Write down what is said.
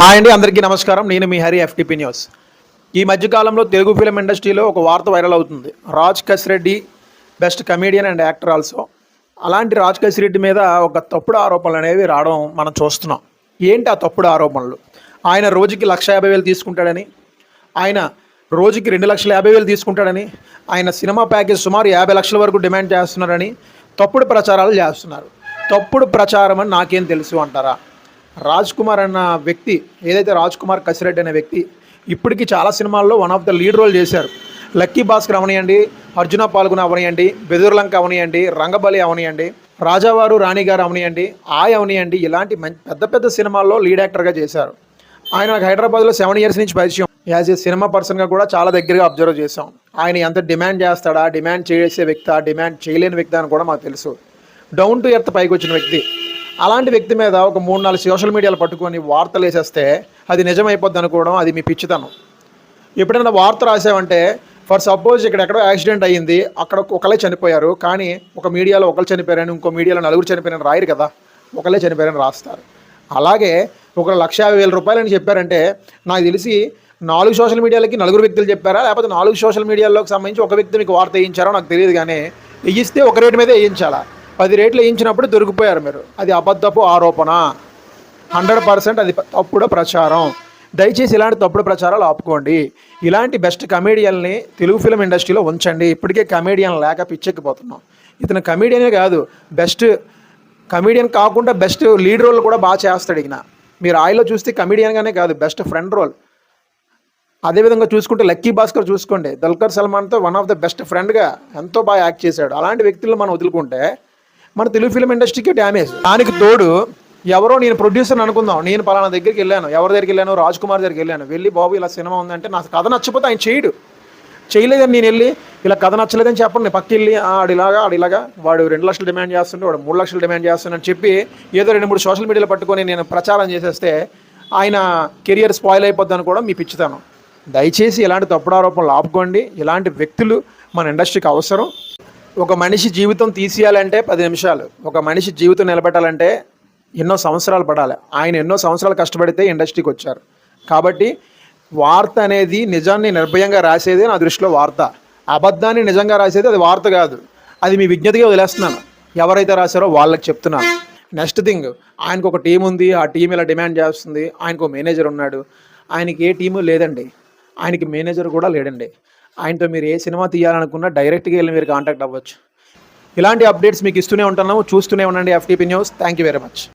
Hi అండి అందరికీ నమస్కారం. నేను మీ హరి ఎఫ్టిపి న్యూస్ ఈ మధ్యకాలంలో తెలుగు ఫిలిం ఇండస్ట్రీలో ఒక వార్త వైరల్ అవుతుంది. Raj Kasireddy best comedian and actor also. అలాంటి రాజ్ కసిరెడ్డి మీద ఒక తప్పుడు ఆరోపణలు అనేవి రావడం మనం చూస్తున్నాం. ఏంటి ఆ తప్పుడు ఆరోపణలు? ఆయన రోజుకి లక్ష యాభై వేలు తీసుకుంటాడని ఆయన రోజుకి రెండు లక్షల యాభై వేలు తీసుకుంటాడని ఆయన సినిమా ప్యాకేజ్ సుమారు యాభై లక్షల వరకు డిమాండ్ చేస్తున్నారని తప్పుడు ప్రచారాలు చేస్తున్నారు. తప్పుడు ప్రచారం అని నాకేం తెలుసు అంటారా? రాజ్ కుమార్ అన్న వ్యక్తి ఏదైతే రాజ్ కుమార్ కసిరెడ్డి అనే వ్యక్తి ఇప్పటికీ చాలా సినిమాల్లో one of the lead role చేశారు. లక్కీ భాస్కర్ అవనియండి అర్జున పాల్గొన అవనియండి బెదుర్లంక అవనియండి రంగబలి అవనియండి రాజావారు రాణిగారు అవనియండి ఆయ్ అవనియండి ఇలాంటి మంచి పెద్ద పెద్ద సినిమాల్లో లీడ్ యాక్టర్గా చేశారు. ఆయన నాకు హైదరాబాద్లో సెవెన్ ఇయర్స్ నుంచి పరిచయం. యాజ్ ఏ సినిమా పర్సన్గా కూడా చాలా దగ్గరగా అబ్జర్వ్ చేశాం. ఆయన ఎంత డిమాండ్ చేస్తాడా డిమాండ్ చేసే వ్యక్తి డిమాండ్ చేయలేని వ్యక్తి అని కూడా మాకు తెలుసు. డౌన్ టు ఎర్త్ పైకి వచ్చిన వ్యక్తి. అలాంటి వ్యక్తి మీద ఒక మూడు నాలుగు సోషల్ మీడియాలో పట్టుకొని వార్తలు వేసేస్తే అది నిజమైపోద్ది అనుకోవడం అది మీ పిచ్చితనం. ఎప్పుడైనా వార్త రాసామంటే ఫర్ సపోజ్ ఇక్కడ ఎక్కడో యాక్సిడెంట్ అయ్యింది అక్కడ ఒకళ్ళే చనిపోయారు కానీ ఒక మీడియాలో ఒకరు చనిపోయారని ఇంకో మీడియాలో నలుగురు చనిపోయారని రాయరు కదా ఒకళ్ళే చనిపోయారని రాస్తారు. అలాగే ఒక లక్ష యాభై వేల రూపాయలని చెప్పారంటే నాకు తెలిసి నాలుగు సోషల్ మీడియాలకి నలుగురు వ్యక్తులు చెప్పారా? లేకపోతే నాలుగు సోషల్ మీడియాలోకి సంబంధించి ఒక వ్యక్తి మీకు వార్త వేయించారో నాకు తెలియదు కానీ వేయిస్తే ఒక రేటు మీదే వేయించాలా? పది రేట్లు వేయించినప్పుడు దొరికిపోయారు మీరు. అది అబద్ధపు ఆరోపణ. హండ్రెడ్ పర్సెంట్ అది తప్పుడు ప్రచారం. దయచేసి ఇలాంటి తప్పుడు ప్రచారాలు ఆపుకోండి. ఇలాంటి బెస్ట్ కమేడియన్ని తెలుగు ఫిలిం ఇండస్ట్రీలో ఉంచండి. ఇప్పటికే కమేడియన్ లేక పిచ్చెక్కిపోతున్నాం. ఇతను కమేడియనే కాదు బెస్ట్ కమేడియన్ కాకుండా బెస్ట్ లీడ్ రోల్ కూడా బాగా చేస్తాడు ఇక మీరు ఆయిలో చూస్తే కమేడియన్గానే కాదు బెస్ట్ ఫ్రెండ్ రోల్. అదేవిధంగా చూసుకుంటే లక్కీ భాస్కర్ చూసుకోండి. దుల్కర్ సల్మాన్తో వన్ ఆఫ్ ద బెస్ట్ ఫ్రెండ్గా ఎంతో బాగా యాక్ట్ చేశాడు. అలాంటి వ్యక్తులను మనం వదులుకుంటే మన తెలుగు ఫిలిం ఇండస్ట్రీకి డ్యామేజ్ దానికి తోడు ఎవరో నేను ప్రొడ్యూసర్ అనుకుందాం. నేను పలానా దగ్గరికి వెళ్ళాను. ఎవరి దగ్గరికి వెళ్ళాను? రాజ్ కుమార్ దగ్గరికి వెళ్ళాను. వెళ్ళి బాబు ఇలా సినిమా ఉందంటే నాకు కథ నచ్చకపోతే ఆయన చేయడు. చేయలేదని నేను వెళ్ళి ఇలా కథ నచ్చలేదని చెప్పండి నేను పక్కకి వెళ్ళి ఆడిలాగా ఆడిలాగా వాడు రెండు లక్షలు డిమాండ్ చేస్తుంటే వాడు మూడు లక్షలు డిమాండ్ చేస్తున్నాడని చెప్పి ఏదో రెండు మూడు సోషల్ మీడియాలో పట్టుకొని నేను ప్రచారం చేసేస్తే ఆయన కెరియర్ స్పాయిల్ అయిపోద్దని కూడా మీ పిచ్చుతాను. దయచేసి ఇలాంటి తప్పుడు ఆరోపణలు ఆపుకోండి. ఇలాంటి వ్యక్తులు మన ఇండస్ట్రీకి అవసరం. ఒక మనిషి జీవితం తీసేయాలంటే పది నిమిషాలు. ఒక మనిషి జీవితం నిలబెట్టాలంటే ఎన్నో సంవత్సరాలు పడాలి. ఆయన ఎన్నో సంవత్సరాలు కష్టపడితే ఇండస్ట్రీకి వచ్చారు. కాబట్టి వార్త అనేది నిజాన్ని నిర్భయంగా రాసేదే నా దృష్టిలో వార్త. అబద్ధాన్ని నిజంగా రాసేది అది వార్త కాదు. అది మీ విజ్ఞతగా వదిలేస్తున్నాను. ఎవరైతే రాశారో వాళ్ళకి చెప్తున్నాను. నెక్స్ట్ థింగ్ ఆయనకు ఒక టీం ఉంది. ఆ టీం ఇలా డిమాండ్ చేస్తుంది. ఆయనకు ఒక మేనేజర్ ఉన్నాడు. ఆయనకి ఏ టీము లేదండి. ఆయనకి మేనేజర్ కూడా లేడండి. ఆయనతో మీరు ఏ సినిమా తీయాలనుకున్నా డైరెక్ట్గా వెళ్ళి మీరు కాంటాక్ట్ అవ్వచ్చు. ఇలాంటి అప్డేట్స్ మీకు ఇస్తూనే ఉంటున్నాము. చూస్తూనే ఉండండి FTP news. Thank you very much.